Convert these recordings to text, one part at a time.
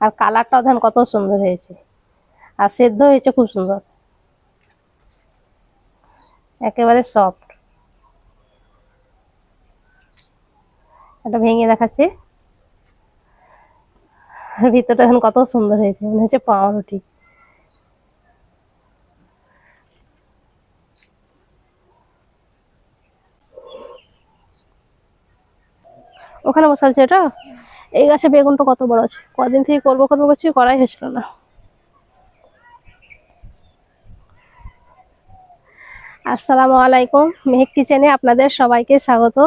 আর কালারটাও ধান কত সুন্দর হয়েছে। আর সেদ্ধ হয়েছে খুব সুন্দর। একেবারে সফট এটা ভেঙে দেখাচ্ছি। ভিতরটা এখন কত সুন্দর হয়েছে। মনে হচ্ছে পাউরুটি। ওখানে বসালছে এটা? এই গাছে বেগুনটা কত বড় আছে? কদিন থেকে করব করব করছি করাই হয়েছিল না। আসসালামু আলাইকুম। মেহেক কিচেনে আপনাদের সবাইকে স্বাগত।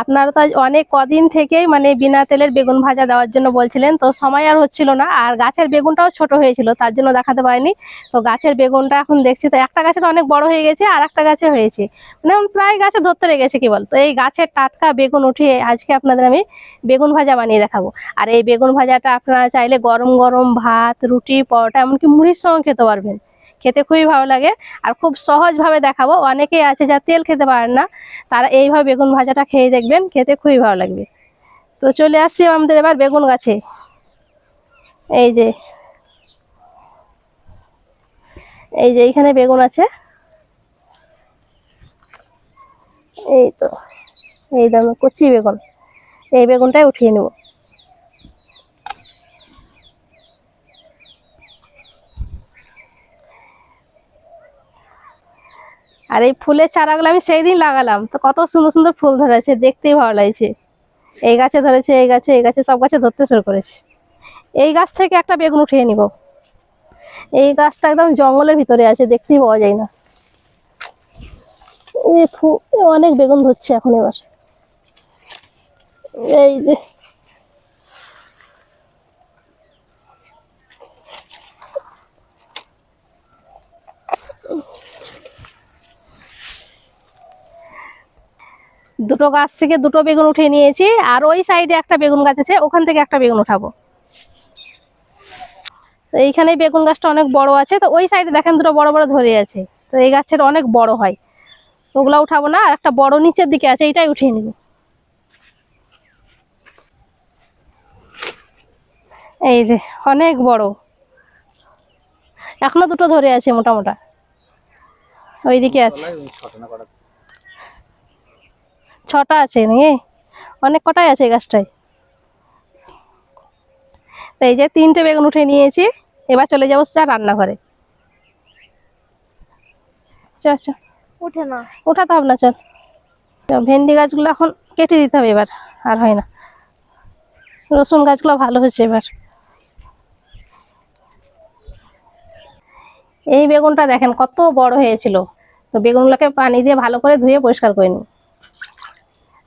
আপনারা তো অনেক কদিন থেকেই মানে বিনা তেলের বেগুন ভাজা দেওয়ার জন্য বলছিলেন, তো সময় আর হচ্ছিল না। আর গাছের বেগুনটাও ছোট হয়েছিল, তার জন্য দেখাতে পারিনি। তো গাছের বেগুনটা এখন দেখছি, তো একটা গাছে তো অনেক বড় হয়ে গেছে আর একটা গাছে হয়েছে। মানে প্রায় গাছে ধরতে লেগেছে, কি বল তো এই গাছের টাটকা বেগুন উঠিয়ে আজকে আপনাদের আমি বেগুন ভাজা বানিয়ে দেখাবো। আর এই বেগুন ভাজাটা আপনারা চাইলে গরম গরম ভাত, রুটি, পরোটা, এমনকি মুড়ির সঙ্গে খেতে পারবেন। খেতে খুবই ভালো লাগে। আর খুব সহজভাবে দেখাবো। অনেকেই আছে যা তেল খেতে পারেন না, তারা এইভাবে বেগুন ভাজাটা খেয়ে দেখবেন, খেতে খুবই ভালো লাগবে। তো চলে আসছি আমাদের এবার বেগুন গাছে। এই যে এই যে এইখানে বেগুন আছে। এই তো, এই দাম কচি বেগুন। এই বেগুনটাই উঠিয়ে নেব। আর এই ফুলের চারাগুলো আমি সেই দিন লাগালাম। তো কত সুন্দর সুন্দর ফুল ধরেছে, দেখতেই ভালো লাগছে। এই গাছে ধরেছে, এই গাছে এই গাছে, সব গাছে ধরতে শুরু করেছে। এই গাছ থেকে একটা বেগুন উঠিয়ে নিব। এই গাছটা একদম জঙ্গলের ভিতরে আছে, দেখতেই পাওয়া যায় না। অনেক বেগুন ধরছে এখন এবার। এই যে দুটো গাছ থেকে দুটো বেগুন উঠিয়ে নিয়েছি, আর ওই সাইডে একটা বেগুন গাছ আছে, ওখান থেকে একটা বেগুন উঠাবো। তো এইখানে বেগুন গাছটা অনেক বড় আছে, তো ওই সাইডে দেখেন দুটো বড় বড় ধরে আছে, তো এই গাছের অনেক বড় হয়। ওগুলা উঠাবো না, আর একটা বড় নিচের দিকে আছে, এইটাই উঠিয়ে নিব। এই যে, অনেক বড়। এখনও দুটো ধরে আছে মোটা মোটা ওইদিকে আছে। ছটা আছে নাকি? অনেক কটাই আছে এই গাছটায়? তো এই যে তিনটে বেগুন উঠে নিয়েছি এবার চলে যাব চা রান্নাঘরে। চ চ উঠে না। ওঠাতে হবে না চল। ভেন্ডি গাছগুলো এখন কেটে দিতে হবে এবার আর হয় না। রসুন গাছগুলো ভালো হয়েছে এবার। এই বেগুনটা দেখেন কত বড় হয়েছিল। তো বেগুনগুলোকে পানি দিয়ে ভালো করে ধুয়ে পরিষ্কার করে নিই।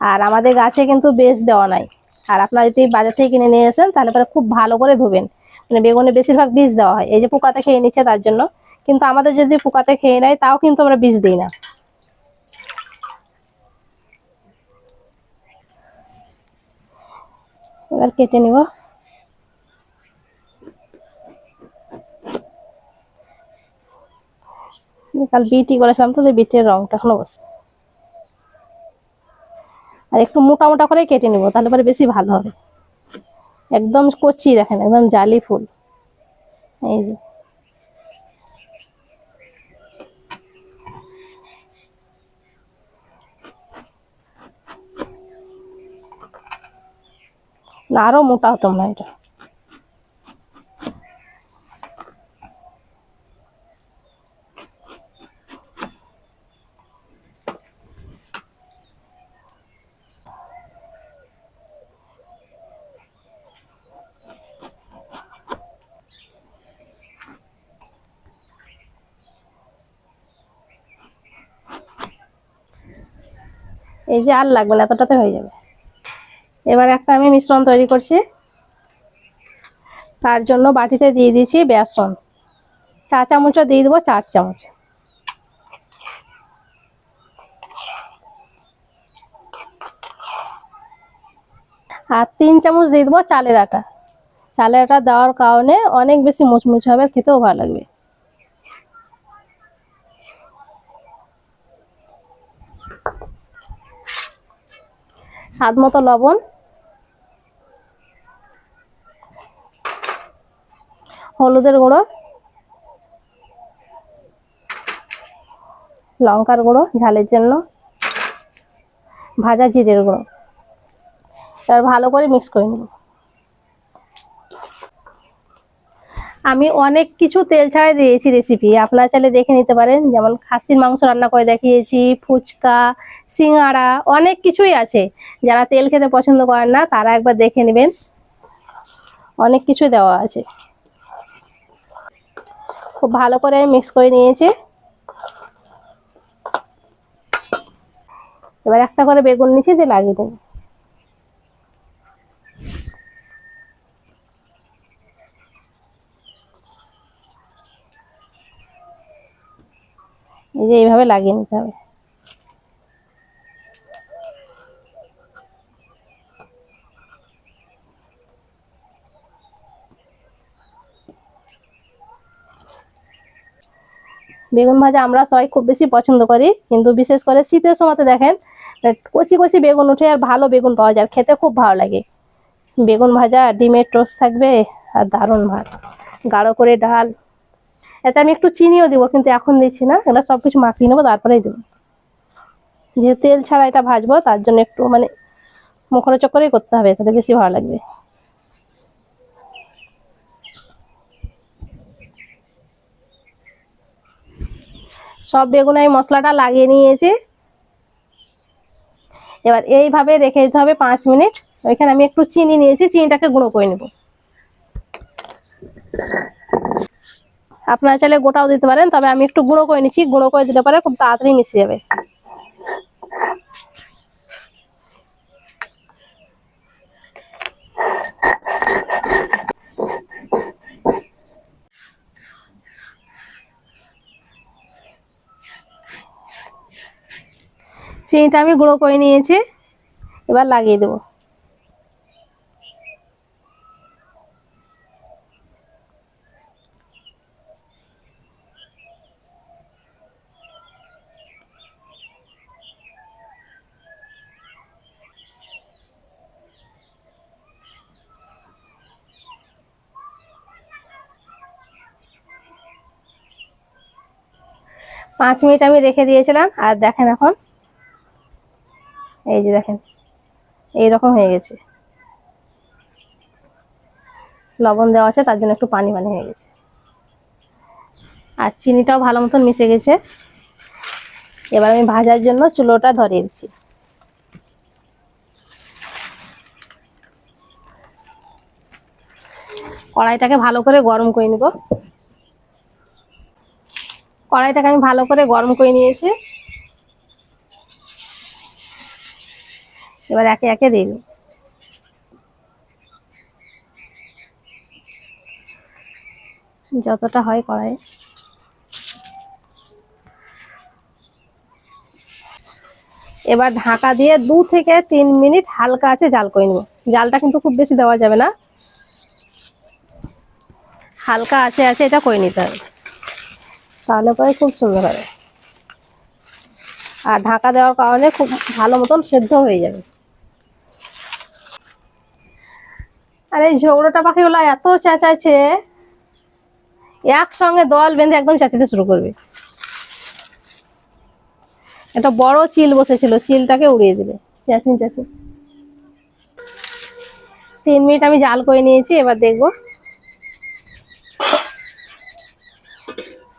আর আমাদের গাছে কিন্তু বেশ দেওয়া নাই। আর আপনারা যদি বাজার থেকে কিনে নিয়ে আসেন, তাহলে পরে খুব ভালো করে ধুবেন। মানে বেগুনে বেশিরভাগ বীজ দেওয়া হয়। এই যে পোকাতে খেয়ে নিচ্ছে তার জন্য। কিন্তু আমাদের যদি পোকাতে খেয়ে নেয়, তাও কিন্তু আমরা বীজ দিই না। এবার কেটে নিব। কাল বিটি করেছিলাম তো বিটের রংটা এখনও বসে আর একটু মোটা মোটা করে কেটে নিব, তাহলে পরে বেশি ভালো হবে। একদম কচি দেখেন, একদম জালি ফুল। এই যে। আরও মোটা হতো না এটা। এই যে আর লাগবে না, এতটাতে হয়ে যাবে। এবার একটা আমি মিশ্রণ তৈরি করছি। তার জন্য বাটিতে দিয়ে দিয়েছি বেসন। চা চামচও দিয়ে দেবো, চার চামচ। আর তিন চামচ দিয়ে দেবো চালের আটা। চালের আটা দেওয়ার কারণে অনেক বেশি মুচমুচে হবে, খেতেও ভালো লাগবে। স্বাদ মতো লবণ, হলুদের গুঁড়ো, লঙ্কার গুঁড়ো ঝালের জন্য, ভাজা জিরের গুঁড়ো। এবার ভালো করে মিক্স করে নেব। আমি অনেক কিছু তেল ছাড়াই দিয়েছি রেসিপি আপনারা চাইলে দেখে নিতে পারেন। যেমন খাসির মাংস রান্না করে দেখিয়েছি, ফুচকা সিঙাড়া অনেক কিছুই আছে। যারা তেল খেতে পছন্দ করেন না, তারা একবার দেখে নেবেন। অনেক কিছু দেওয়া আছে। খুব ভালো করে আমি মিক্স করে নিয়েছি। এবার একটা করে বেগুন নিচে দিয়ে লাগিয়ে দেবো। এই যে এইভাবে লাগিয়ে নিতে হবে। বেগুন ভাজা আমরা সবাই খুব বেশি পছন্দ করি, কিন্তু বিশেষ করে শীতের সময়তে দেখেন, কচি কচি বেগুন উঠে আর ভালো বেগুন পাওয়া যায় খেতে খুব ভালো লাগে। বেগুন ভাজা, ডিমের টোস্ট থাকবে, আর দারুণ ভাত। গাঢ় করে ডাল এতে আমি একটু চিনিও দিব, কিন্তু এখন দিচ্ছি না। এগুলো সব কিছু মাখিয়ে নেব, তারপরেই দেবো। যেহেতু তেল ছাড়া এটা ভাজবো, তার জন্য একটু মানে মুখরোচক করেই করতে হবে তাহলে বেশি ভালো লাগবে। সব বেগুন আমি মশলাটা লাগিয়ে নিয়েছি। এবার এইভাবে রেখে দিতে হবে পাঁচ মিনিট। ওইখানে আমি একটু চিনি নিয়েছি, চিনিটাকে গুঁড়ো করে নেব। আপনারা চাইলে গোটাও দিতে পারেন, তবে আমি একটু গুঁড়ো করে নিচ্ছি, গুঁড়ো করে দিতে পারে খুব তাড়াতাড়ি মিশে যাবে। চিনিটা আমি গুঁড়ো করে নিয়েছি, এবার লাগিয়ে দেবো। পাঁচ মিনিট আমি রেখে দিয়েছিলাম, আর দেখেন এখন। এই যে দেখেন, এইরকম হয়ে গেছে। লবণ দেওয়া আছে, তার জন্য একটু পানি পানি হয়ে গেছে। আর চিনিটাও ভালো মতন মিশে গেছে। এবার আমি ভাজার জন্য চুলোটা ধরিয়ে দিচ্ছি। কড়াইটাকে ভালো করে গরম করে নিব। কড়াইটাকে আমি ভালো করে গরম করে নিয়েছি। এবার একে একে দিই। যতটা হয় কড়াই। এবার ঢাকা দিয়ে দু থেকে তিন মিনিট হালকা আছে জাল করে নেব। জালটা কিন্তু খুব বেশি দেওয়া যাবে না। হালকা আছে আছে এটা করে নিতে হবে। তাহলে পরে খুব সুন্দর হবে। আর ঢাকা দেওয়ার কারণে খুব ভালো মতন সেদ্ধ হয়ে যাবে। আর এই ঝগড়োটা পাখিগুলো এত চেঁচাইছে, একসঙ্গে দল বেঁধে একদম চেঁচাতে শুরু করবে। একটা বড় চিল বসেছিল, চিলটাকে উড়িয়ে দিবে। চেঁচিন চেঁচিন তিন মিনিট আমি জাল করে নিয়েছি, এবার দেখব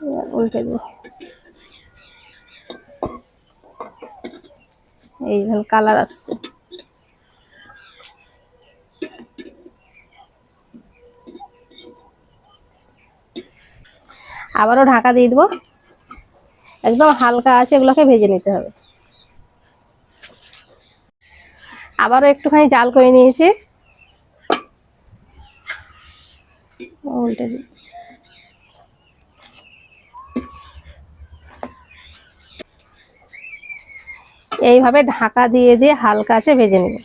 এবার উল্টে এই কালার আসছে। আবারও ঢাকা দিয়ে দেবো। একদম হালকা আছে, এগুলোকে ভেজে নিতে হবে। আবারও একটুখানি জাল করে নিয়েছি। উল্টে দিই এইভাবে ঢাকা দিয়ে দিয়ে হালকা আছে ভেজে নেব।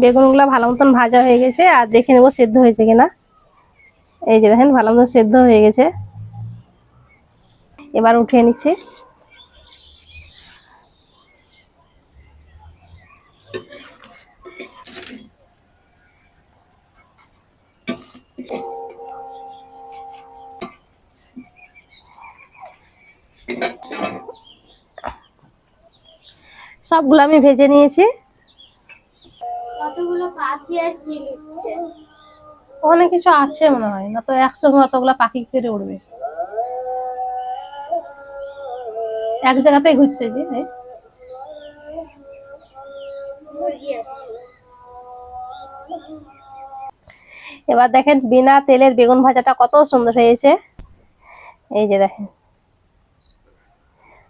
বেগুনগুলো ভালো মতন ভাজা হয়ে গেছে, আর দেখে নেব সেদ্ধ হয়েছে কিনা। এই যে দেখেন, ভালো মতন সেদ্ধ হয়ে গেছে। এবার উঠিয়ে নিচ্ছি। সবগুলো আমি ভেজে নিয়েছি। কতগুলো পাখি আর কি লিখছে ওখানে কিছু আছে মনে হয় না তো একসঙ্গে অতগুলো পাখি করে উড়বে এক জায়গাতেই ঘুরছে যে এবার দেখেন বিনা তেলের বেগুন ভাজাটা কত সুন্দর হয়েছে। এই যে দেখেন।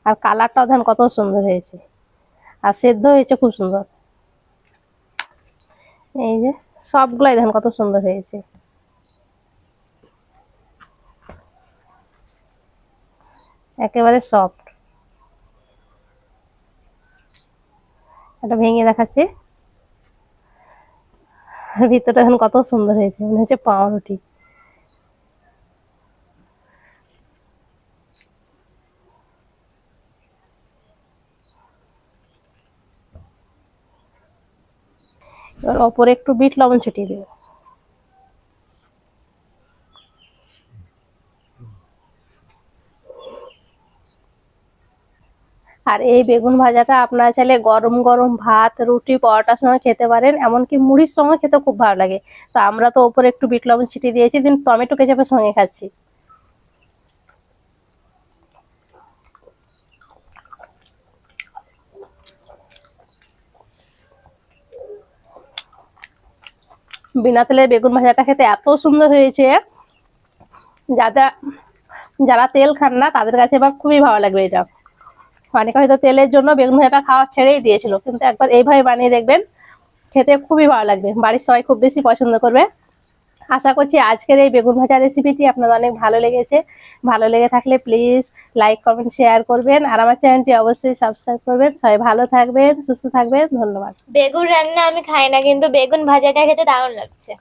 আর কালারটাও দেখেন কত সুন্দর হয়েছে। আর সেদ্ধ হয়েছে খুব সুন্দর। এই যে সবগুলাই দেখেন কত সুন্দর হয়েছে। একেবারে সফট এটা ভেঙে দেখাচ্ছি। ভিতরটা এখন কত সুন্দর হয়েছে, মনে হচ্ছে পাউরুটি। এবার ওপরে একটু বিট লবণ ছিটিয়ে দেবো। আর এই বেগুন ভাজাটা আপনারা চাইলে গরম গরম ভাত, রুটি পরোটার সঙ্গে খেতে পারেন, এমনকি মুড়ির সঙ্গে খেতে খুব ভালো লাগে। তো আমরা তো ওপরে একটু বিট লবণ ছিটিয়ে দিয়েছি, দিন টমেটো কেচাপের সঙ্গে খাচ্ছি। বিনা তেলের বেগুন ভাজাটা খেতে এত সুন্দর হয়েছে। যারা যারা তেল খান না, তাদের কাছে এবার খুবই ভালো লাগবে এটা। অনেক হয়তো তেলের জন্য বেগুন ভাজাটা খাওয়া ছেড়েই দিয়েছিল, কিন্তু একবার এইভাবে বানিয়ে দেখবেন, খেতে খুবই ভালো লাগবে। বাড়ির সবাই খুব বেশি পছন্দ করবে। আশা করছি আজকের এই বেগুন ভাজা রেসিপিটি আপনাদের অনেক ভালো লেগেছে। ভালো লেগে থাকলে প্লিজ লাইক কমেন্ট শেয়ার করবেন। আর আমার চ্যানেলটি অবশ্যই সাবস্ক্রাইব করবেন। সবাই ভালো থাকবেন, সুস্থ থাকবেন। ধন্যবাদ। বেগুন রান্না আমি খাই না, কিন্তু বেগুন ভাজাটা খেতে দারুণ লাগছে।